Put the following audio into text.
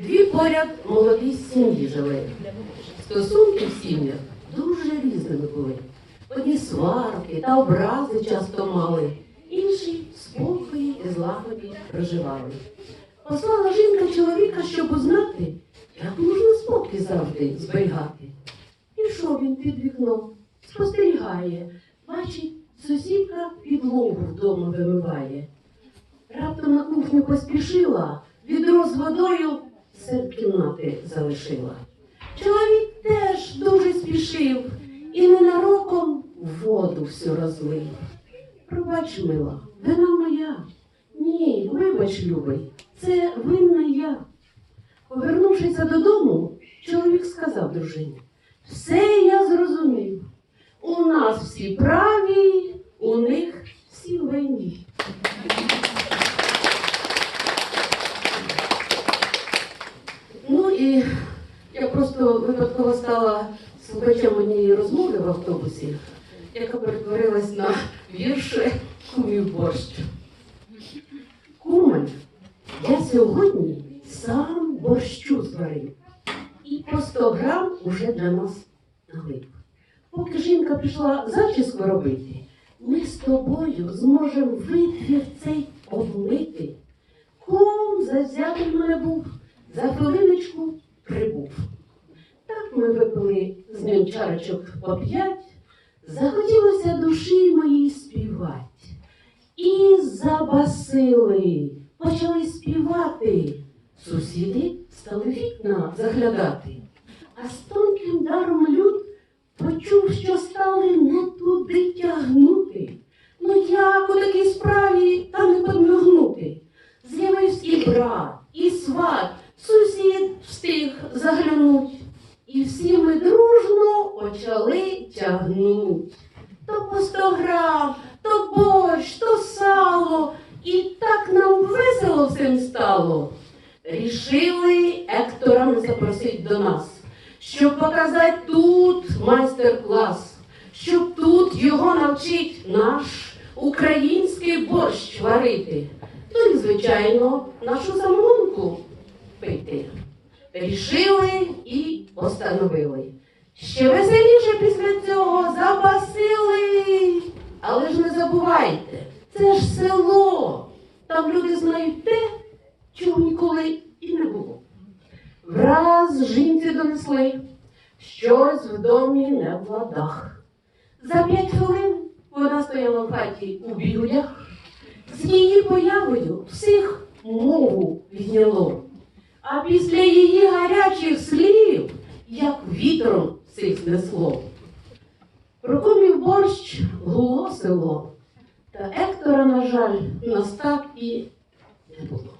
Дві поряд молоді сім'ї жили. Стосунки в сім'ях дуже різними були. Одні сварки та образи часто мали, інші спокої і злагоді проживали. Послала жінка чоловіка, щоб узнати, як можна спокій завжди зберігати. Пішов він під вікном, спостерігає, бачить, сусідка підлогу вдома вимиває. Раптом на кухню поспішила, відро з водою серед кімнати залишила. Чоловік теж дуже спішив і ненароком воду всю розлив. Пробач, мила, вина моя. Ні, вибач, любий, це винна я. Повернувшися додому, чоловік сказав дружині: все я зрозумів. У нас всі праві, у них всі винні. Ну і я просто випадково стала слухачем однієї розмови в автобусі, яка перетворилась на вірше кумів борщ. Куме, я сьогодні сам борщу зварив. І по 100 грам уже для нас налив. Поки жінка пішла зачіску робити, ми з тобою зможемо витвір випили з ним чарочок по п'ять, захотілося душі моїй співати. І забасили, почали співати. Сусіди стали вікна заглядати. А з тонким даром люд почув, що стали не туди тягнути. Ну як у такій справі та не подмигнути? З'явився і брат, і сват, сусід встиг заглянуть. Всі ми дружно почали тягнуть. То по сто грам, то борщ, то сало. І так нам весело всім стало. Рішили Ектора запросить до нас, щоб показати тут майстер-клас, щоб тут його навчить наш український борщ варити. Ну і, звичайно, нашу самогонку пити. Рішили і постановили. Ще веселіше після цього запасили. Але ж не забувайте, це ж село. Там люди знають те, чого ніколи і не було. Враз жінці донесли, щось в домі не в ладах. За п'ять хвилин вона стояла в хаті у білях. З її появою всіх мову відняло. А після її гарячих слів, як вітром слово. Прокомів борщ гуло село, та Ектора, на жаль, нас так і не було.